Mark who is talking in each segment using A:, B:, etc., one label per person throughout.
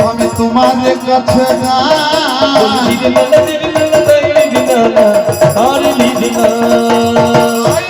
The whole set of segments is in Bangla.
A: আমি তোমার কাছে গাই ওই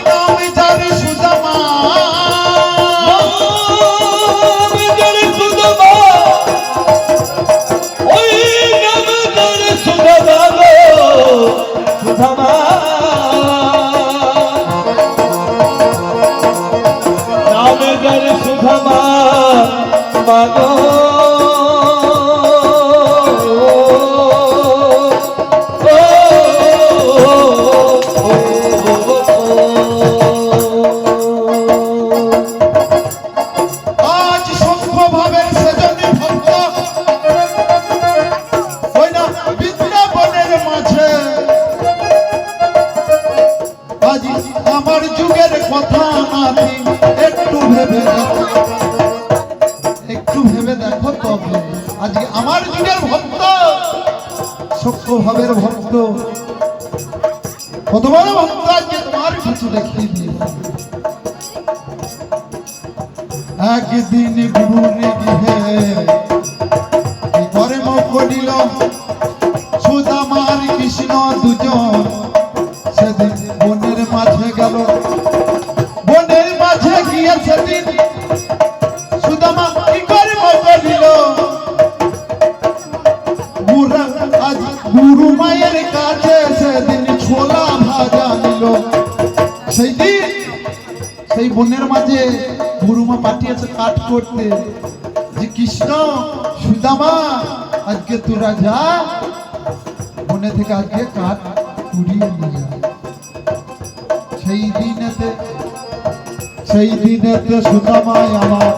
A: ভাবের ভক্ত। কত বড় ভক্ত আজকে তোমার কিছু দেখিয়ে দিয়ে একদিন গুরু গৃহে মাঝে গুরুমা পাঠিয়েছে কাঠ করতে। যে কৃষ্ণ, সুদামা, আজকে তোরা যা। মনে থেকে আজকে কাঠ কুড়িয়ে নিয়ে যা। সেই দিনেতে সেই দিনেতে সুদামায় আমার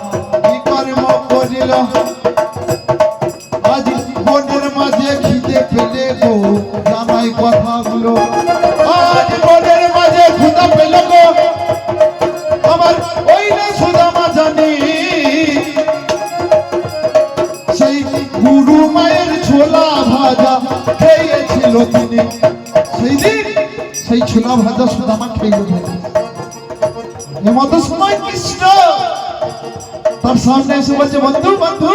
A: কি কর্ম করিল? তিনি সেই দিন সেই ছোলা ভাজা সুদামা খেয়ে সময় কৃষ্ণ, তার সামনে এসে বলছে, বন্ধু বন্ধু,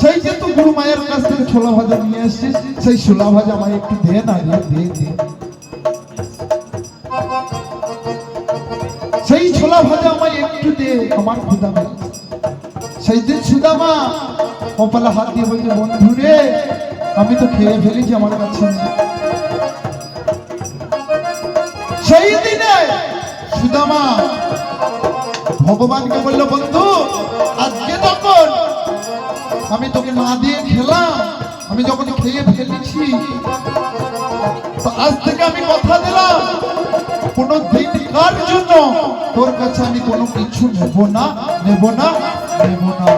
A: সেই যে তুই গুরু মায়ের কাছ থেকে ছোলা ভাজা নিয়ে এসছিস সেই ছোলা ভাজা আমায় একটু দে না দে দে। সেই ছোলা ভাজা আমায় একটু দে, আমার ক্ষুদা সেই দিন সুদামা কপালে হাত দিয়ে বলছে, বন্ধু রে আমি তো খেয়ে ফেলেছি আমার কাছে। সেই দিনে সুদামা ভগবানকে বলল, বন্ধু, আজকে তখন আমি তোকে না দিয়ে খেলাম, আমি যখন খেয়ে ফেলেছি, তো আজ থেকে আমি কথা দিলাম কোনো দিন কার জন্য তোর কাছে আমি কোনো কিছু নেব না নেব না নেব না।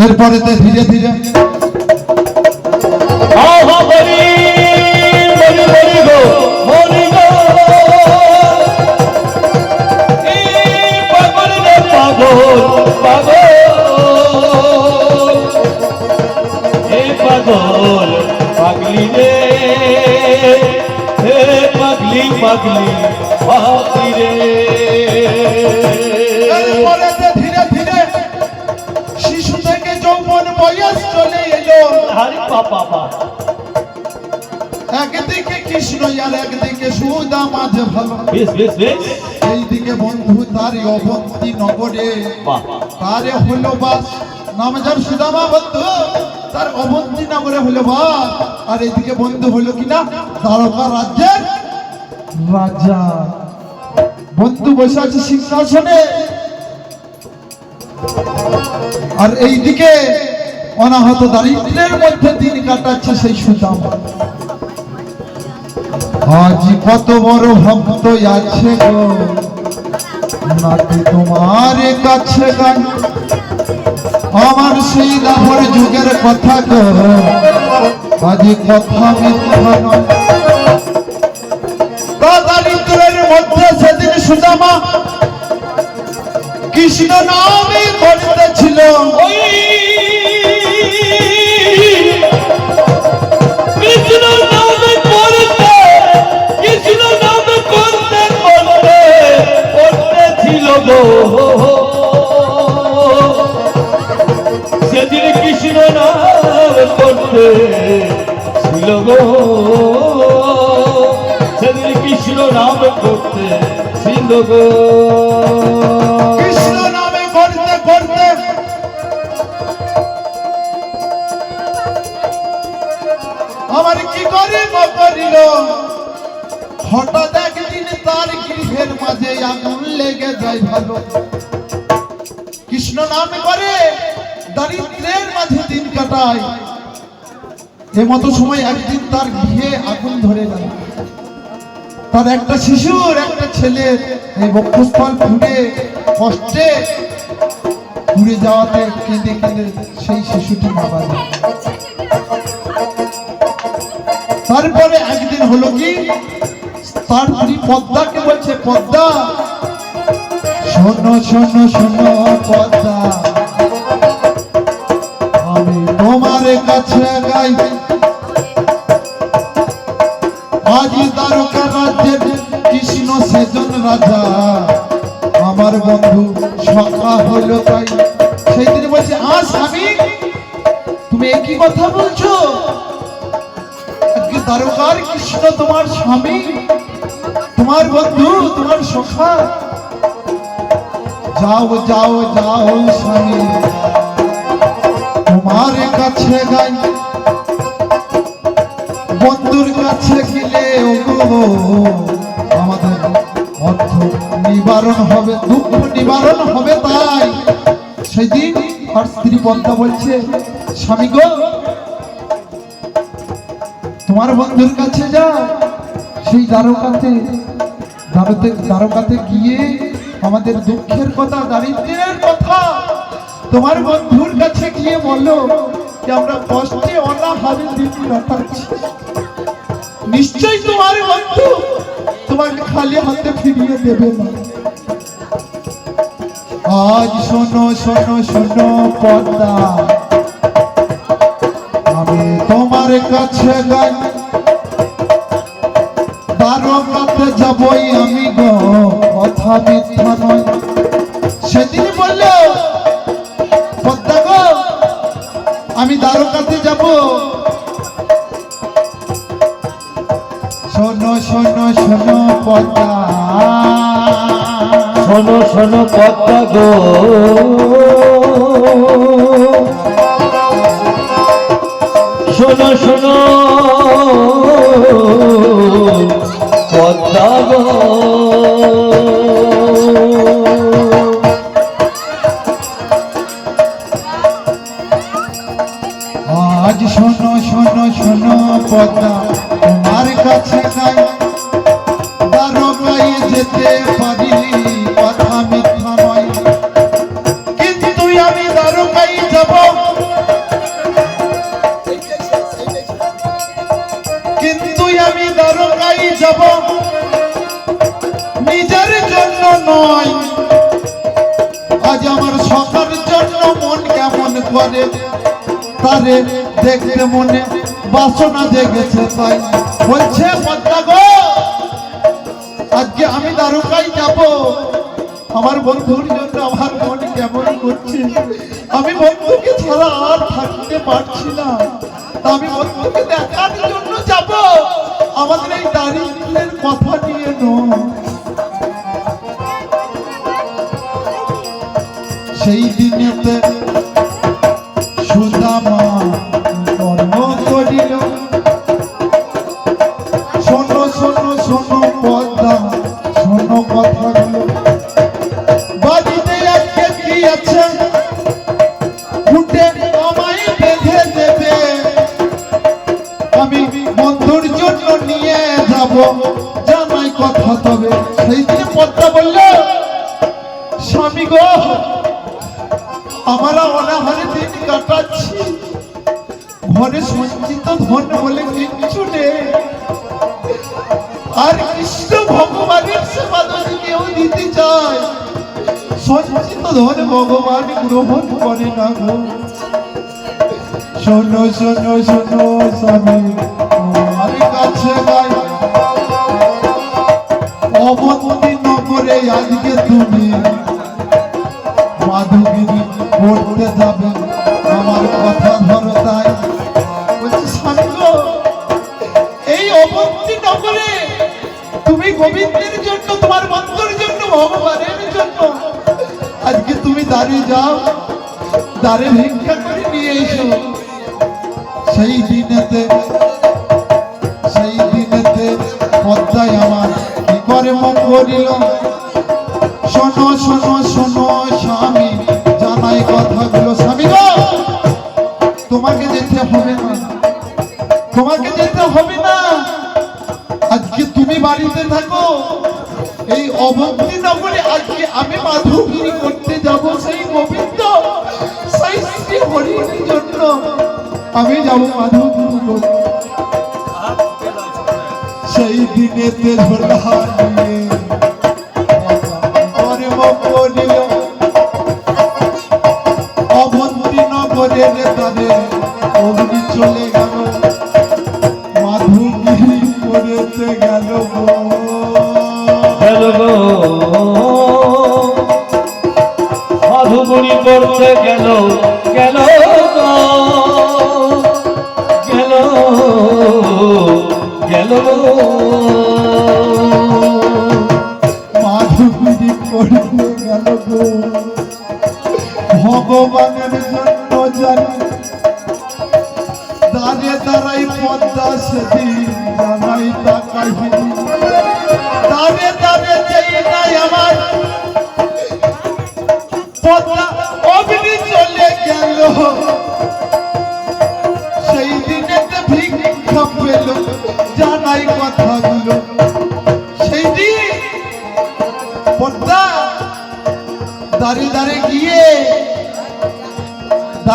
A: এরপরে ধীরে ধীরে একদিকে সুদামা যে ভালো। এইদিকে বন্ধু তার অবন্তী নগরে। তারে হলো বাস। নাম যার সুদামা বন্ধু। তার অবন্তী নগরে হলো বাস। আর এইদিকে বন্ধু হলো কিনা? দ্বারকা রাজ্যের রাজা। বন্ধু বসে আছে সিংহাসনে। আর এইদিকে অনাহত দারিদ্রের মধ্যে দিন কাটাচ্ছে সেই সুদামা। আজ কত বড় ভক্ত আছে গো। নাকি তোমার কাছে গান। আমার সেই দাহর যুগের কথা গো। আজ কথা মিথ্যা নয়। মধ্যে সেদিন সুদামা কৃষ্ণ নামে করতেছিল।
B: ওই করতে করতে ছিল গো নাম করতে ছিল গো। সেদিন কৃষ্ণ নাম করতে ছিল গো।
A: কৃষ্ণ আমার কি করে করিল? গৃহের মাঝে আগুন লেগে যায় ভালো। কৃষ্ণ নামে করে, দারিদ্রের মাঝে দিন কাটায়। এ মতো সময় একদিন তার গৃহে আগুন ধরে গেল। তার একটা শিশুর একটা ছেলে এই বক্ষস্থল পুড়ে কষ্টে পুড়ে যাওয়াতে কেঁদে কেঁদে সেই শিশুটি যায়। তারপরে একদিন হলো কি? তার স্ত্রী পদ্মাকে বলছে, পদ্মা। শোনো শোনো শোনো, পদ্মা। আমি তোমার কাছে গাই। আজি দ্বারকা রাজ্যের কৃষ্ণ সেজন রাজা। আমার বন্ধু, সখা হলো তাই। সেই দিনে বলছে আ স্বামী তুমি একই কথা বলছো। দ্বারকার কৃষ্ণ তোমার স্বামী। তোমার বন্ধু, তোমার সখা। যাও যাও যাও স্বামী। তোমার কাছে গাই। বন্ধুর কাছে গেলে আমাদের অর্থ নিবারণ হবে, দুঃখ নিবারণ হবে তাই। সেই দিন আর স্ত্রী পদ্মা বলছে, স্বামী গো, তোমার বন্ধুর কাছে যা, সেই দ্বারকাতে দ্বারতে দ্বারকাতে গিয়ে আমাদের দুঃখের কথা দারিদ্রের কথা তোমার বন্ধুর কাছে গিয়ে বলো যে, আমরা কষ্টে অনাহারে দিন কাটাচ্ছি। নিশ্চয় তোমার বন্ধু তোমাকে খালি হাতে ফিরিয়ে দেবে না। আজ শোনো শোনো শোনো পদ্মা আমি তোমার কাছে গাই দ্বারকাতে যাবই আমি গো? কথা মিথ্যা নয়। সেদিন বলল, পদ্মা গো, আমি দ্বারকাতে যাব। শোনো শোনো শোনো পদ্মা।
B: শোনো শোনো পদ্মা গো। শোনো শোনো
A: যাব। নিজের জন্য নয়। আজ আমার সকার জন্য মন কেমন করে? তারে দেখতে মনে বাসনা জেগেছে তাই। বলছে পদ্মা গো, আজকে আমি দ্বারকায় যাব। আমার বন্ধুর জন্য আমার মন কেমন করছে? আমি বন্ধুকে ছাড়া আর থাকতে পারছি না। আমি বন্ধুকে দেখার জন্য আমাদের এই দারিদ্রের কথা নিয়ে নয়। সেই দিনেতে ভগবান গ্রহণ করে না গো। শোনো শোনো শোনো, স্বামী। তোমার কাছে গাই নগরে আজকে তুমি। মাধবগিরি করতে যাবে। আমার কথা যাও দাঁড়ে ভিক্ষা আমি যাব করতে সেই কর্ম করিল অবন্তি নগরের তাদের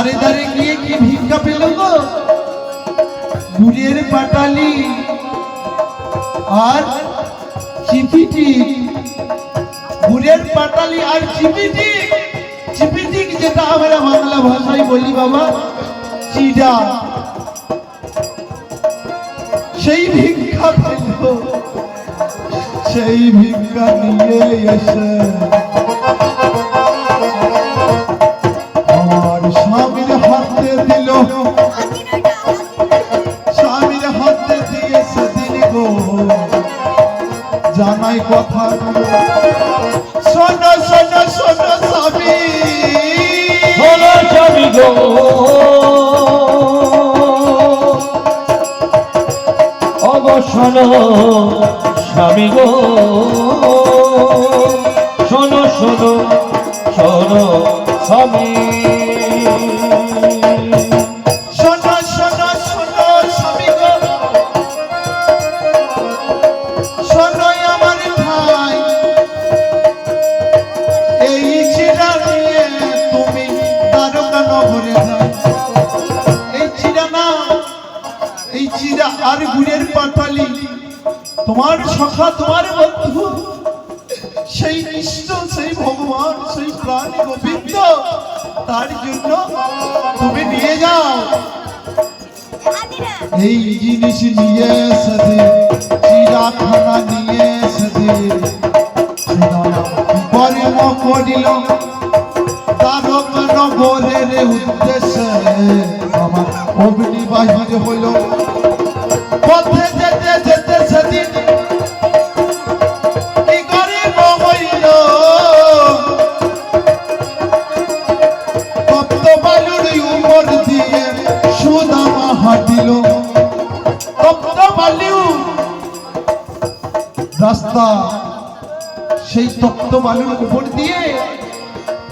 A: দাঁড়িয়ে দাঁড়িয়ে স্বামীর হাতে দিয়ে সেদিন গো। জানাই কথা। শোনো শোনো শোনো স্বামী।
B: শোনো স্বামী গো। শোনো স্বামী গো। শোনো শোনো শোনো স্বামী।
A: তোমার সখা, তোমার বন্ধু। সেই কৃষ্ণ সেই ভগবান, সেই প্রাণী গোবিন্দ, তার জন্য তুমি নিয়ে যাও। এই জিনিস নিয়ে এসেছে, চিড়াখানা নিয়ে এসেছে। কর্ম করিল তারক নগরের উদ্দেশ্যে। আমার অগ্নি বাহির হইল। পথে যেতে যেতে বালুর উপর দিয়ে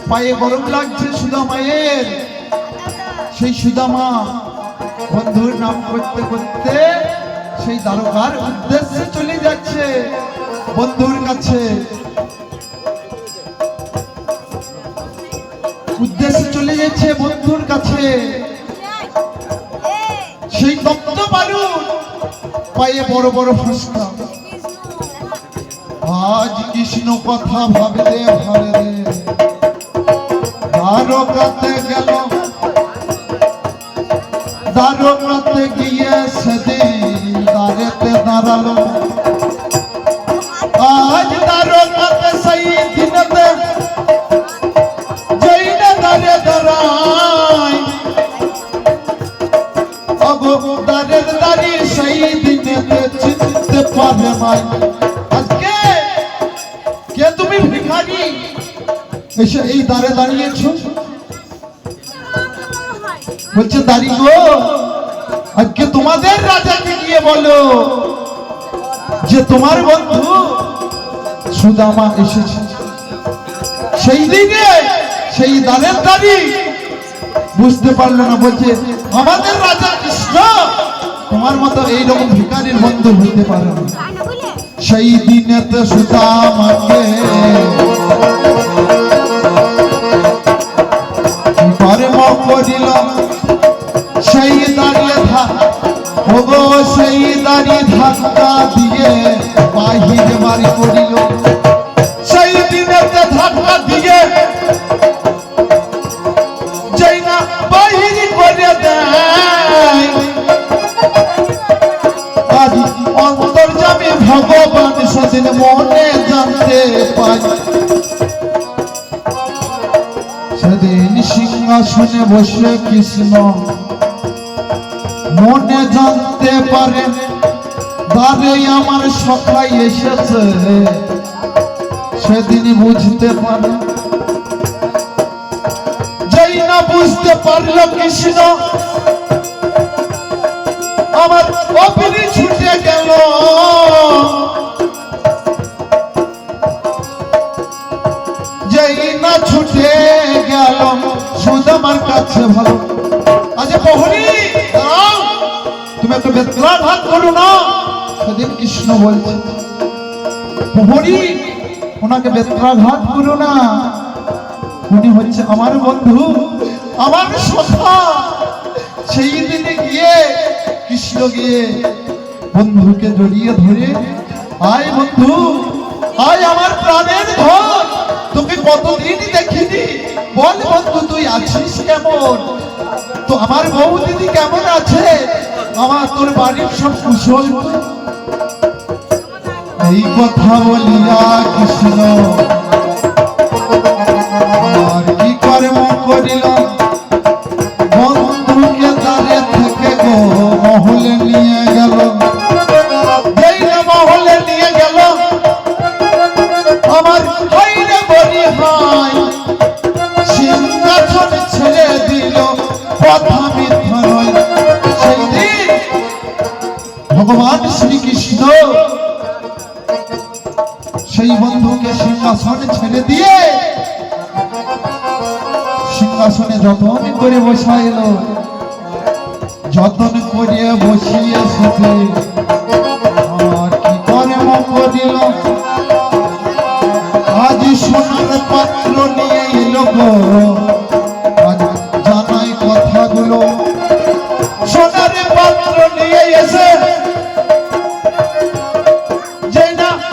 A: পায়ে গরম লাগছে সুদামায়ের সেই সুদামা বন্ধুর নাম করতে করতে সেই দ্বারকার উদ্দেশ্যে চলে যাচ্ছে বন্ধুর কাছে। উদ্দেশ্যে চলে যাচ্ছে বন্ধুর কাছে। সেই তপ্ত বালু পায়ে বড় বড় ফুসকা আজ কৃষ্ণ কথা ভাবলে ভাবে দ্বারকাতে গেল। দ্বারকাতে গিয়ে সেদিন দ্বারেতে দাঁড়াল। আজ দ্বারকাতে সেই দিনতে যেই না দ্বারে দাঁড়ায় অগো দ্বারের দাঁড়িয়ে সেই দিনেতে চিনতে পারে নাই। এসে এই দ্বারে দাঁড়িয়েছো বলছে দাঁড়ি গো। আজকে তোমাদের রাজাকে গিয়ে বলো যে তোমার বন্ধু সুদামা এসেছে। সেই দিনে সেই দাঁড়ি বুঝতে পারল না বলছে আমাদের রাজা কৃষ্ণ তোমার মতো এইরকম ভিকারির বন্ধু হইতে পারে না। সেই দিনে তো সুদামাকে করিল সেই দাঁড়িয়ে ওগো সেই দাঁড়িয়ে ধাক্কা দিয়ে সখাই এসেছে। সেদিন বুঝতে পারে যেই না বুঝতে পারল কৃষ্ণ, আমার অপিনি ছুটে গেল। ছুটে গেল সুদামার কাছে ভালো। আজ তুমি একটু বেত্রাঘাত করো না। সেদিন কৃষ্ণ বলছে প্রহরী ওনাকে বেত্রাঘাত করো না। উনি হচ্ছে আমার বন্ধু, আমার সখা। সেই দিনে গিয়ে কৃষ্ণ গিয়ে বন্ধুকে জড়িয়ে ধরে, আয় বন্ধু, আয় আমার প্রাণের ধন। তোকে কতদিন দেখিনি। বল বন্ধু, তুই আছিস কেমন? তো আমার বউ দিদি কেমন আছে? আমার তোর বাড়ির সব কুশল এই কথা বলিয়া কৃষ্ণ আর কি কর্ম করিলাম? বন্ধুকে দ্বারে থেকে গো মহলে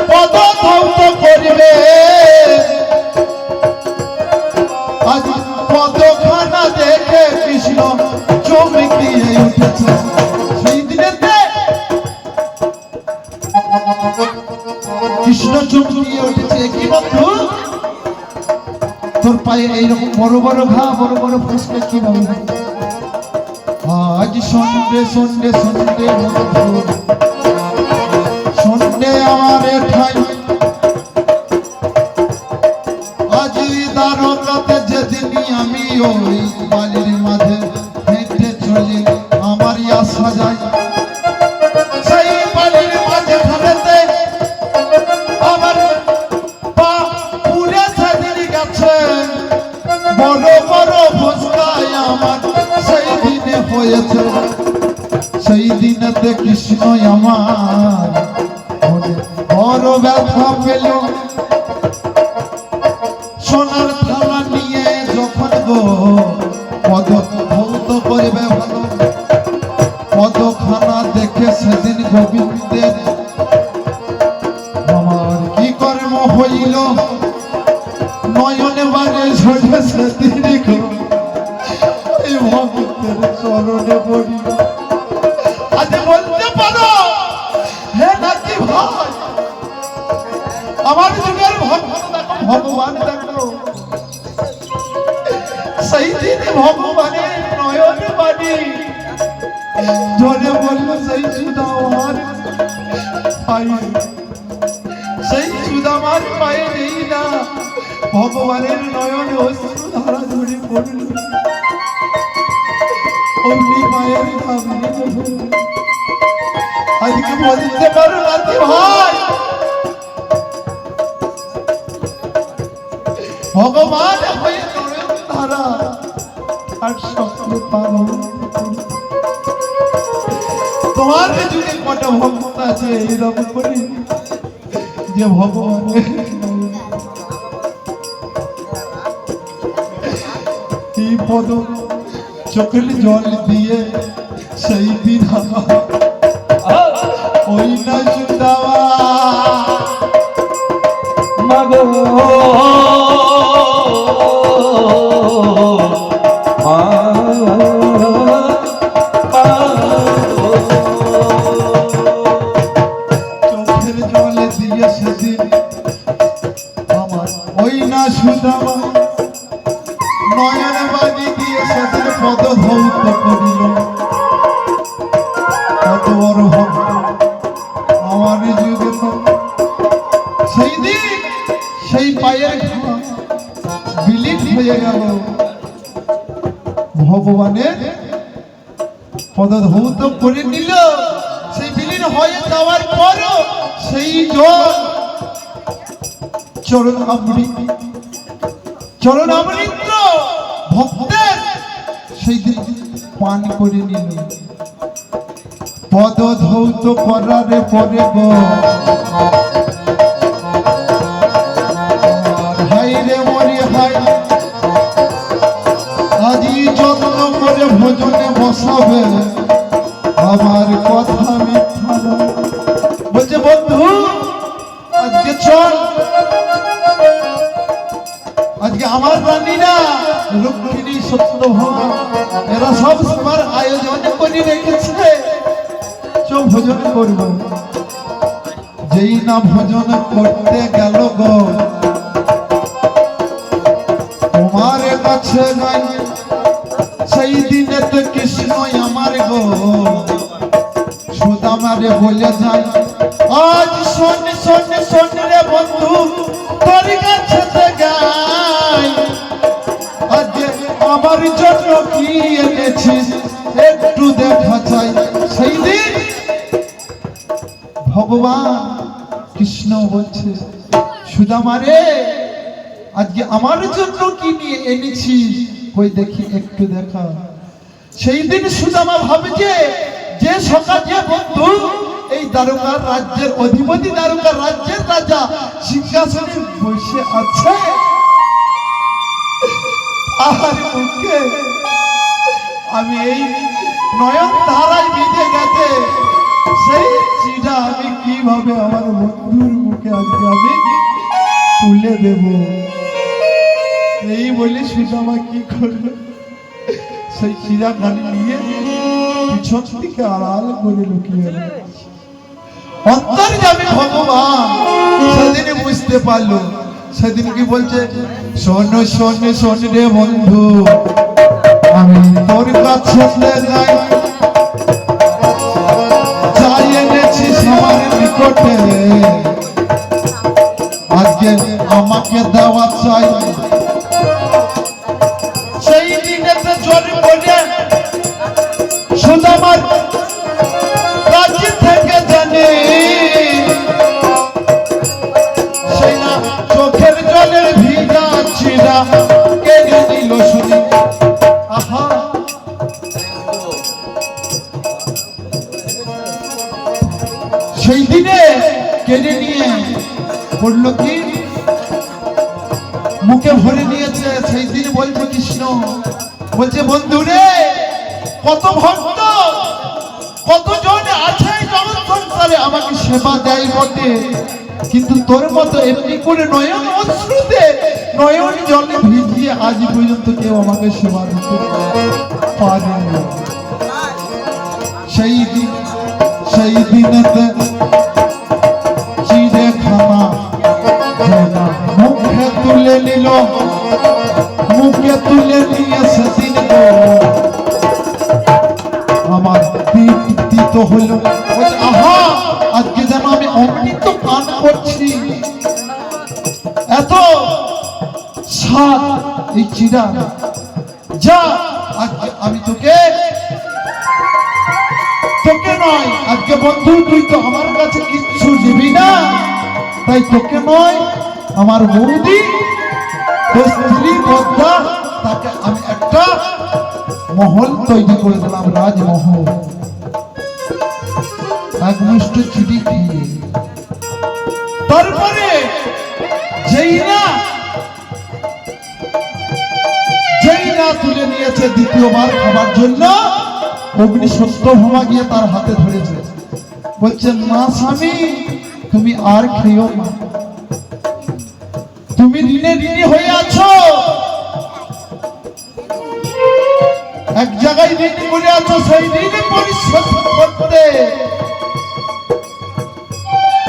A: পদ ধৌত করবে পদখানা দেখে কৃষ্ণ চমকিয়ে উঠেছে। কৃষ্ণ চমকিয়ে উঠেছে। কি বন্ধু? তোর পায়ে এইরকম বড় বড় ঘা, বড় বড় ফুসকে কীভাবে হয়? আজ সন্ধ্যে সন্ধ্যে সন্ধ্যে বন্ধু। বড় বড় ফুসকায় আমার সেই দিনে হয়েছে সেই দিনেতে কৃষ্ণ আমার বড় ব্যথা পেল। জনে বলল, সেই সুদা আমার ভাই আমার পায়ে নেই না। ভগবানের নয়নে অশ্রু ধারা ধরে পড়ল। অমনি মায়ের নিয়ে আজকে বলতে পারো নাতি ভাই? ভগবান হয়ে ধারা আর স্বপ্নে পালন তোমার যুগে কটা ভক্ত আছে এইরকম করে যে ভগবানের এই পদ চোখের জল দিয়ে সেই দিন ওই না সুদাওয়া
B: মাগো।
A: চরণ অমৃত চরণ অমৃত ভক্তের। সেই দিন পান করে নিল। পদধৌত করার পরে গো। রে আজি যত্ন করে ভোজনে বসাবে। আমার কথা আমার রানীরা রুক্মিণী সত্যভামা এরা সব সবার আয়োজন করে রেখেছে। চল ভোজন করব। যেই না ভোজন করতে গেল গো, তোমার কাছে নাই। সেই দিনে তো কৃষ্ণই আমার গো। সুদামারে বলে যাই, আজ শোন শোন শোন রে বন্ধু, তোর কাছে আজ আমার জন্য কি এনেছিস একটু দেখা চাই। সেই দিন ভগবান কৃষ্ণ বলছে, সুদামারে, আজকে আমার জন্য কি নিয়ে এনেছি? কই দেখি একটু দেখা। সেই দিন সুদামা ভাবছে যে সকাল যে বন্ধু, এই দ্বারকার রাজ্যের অধিপতি দ্বারকার রাজ্যের রাজা সিংহাসনে বসে আছে। আর মুখে আমি এই নয়ন ধারায় বিঁধে গেছে। সেই চিটা আমি কীভাবে আমার বন্ধুর মুখে আজকে আমি তুলে দেব? এই বলে সুদামা কি করল? সেই চিরা খানি নিয়ে পিছন থেকে আড়াল করে লুকিয়ে। অন্তর যাবে ভগবান, সেদিন বুঝতে পারল। সেদিন কি বলছে? শোন শোন শোন রে বন্ধু, আমি তোর কাছে যাই যাই এনেছি আমার নিকটে। আজকে আমাকে দেওয়া চাই। কেড়ে নিয়ে করল কি? মুখে ভরে নিয়েছে সেই দিন বলছে কৃষ্ণ। বলছে, বন্ধু রে, কত ভক্ত, কতজন আছে সংসারে আমাকে সেবা দেয় বটে। কিন্তু তোর মতো এমনি করে নয়ন অশ্রুতে, নয়ন জলে ভিজিয়ে আজ পর্যন্ত কেউ আমাকে সেবা দিতে পারেনি। মুখে তুলে নিয়েছে দিন আমার বিপীত হইল আহা, আজকে যেন আমি অমৃত পান করছি। এত স্বাদ এই চিরা যা আমি তোকে তোকে নয়, আজকে বন্ধু, তুই তো আমার কাছে কিচ্ছু দিবি না। তাই তোকে নয়, আমার মুরুদি তৈরি করে দিলাম রাজমহল। এক মুষ্ট চিঠি খেয়ে তারপরে যেই না যেই না তুলে নিয়েছে দ্বিতীয়বার খাবার জন্য অগ্নি সত্য সত্যভামা গিয়ে তার হাতে ধরেছে। বলছে, মা স্বামী, তুমি আর খেয়েও না। তুমি ঋণে ঋণী হয়ে আছো। এক জায়গায় ঋণ করে আছো, সেই ঋণ পরিশোধ করতে।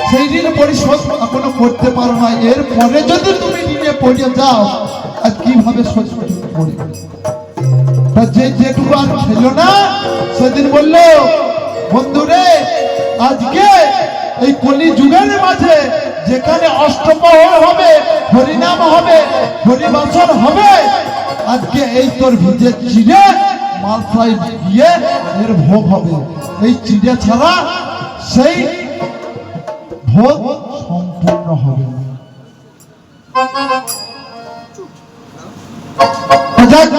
A: সেই ঋণ পরিশোধ এখনও করতে পারো না। এরপরে যদি তুমি ঋণে পড়ে যাও, আর কীভাবে শোধ করবে? যে যেটুকু আর খেলো না, সেদিন বলল, বন্ধুরে, আজকে এই কলি যুগের মাঝে যেখানে অষ্টপ্রহর হবে, হরিনাম হবে, হরিবাসন হবে, আজকে এই তোর ভিজে চিড়ে মালসায় গিয়ে এর ভোগ হবে। এই চিড়ে ছাড়া সেই ভোগ সম্পূর্ণ হবে না। যাক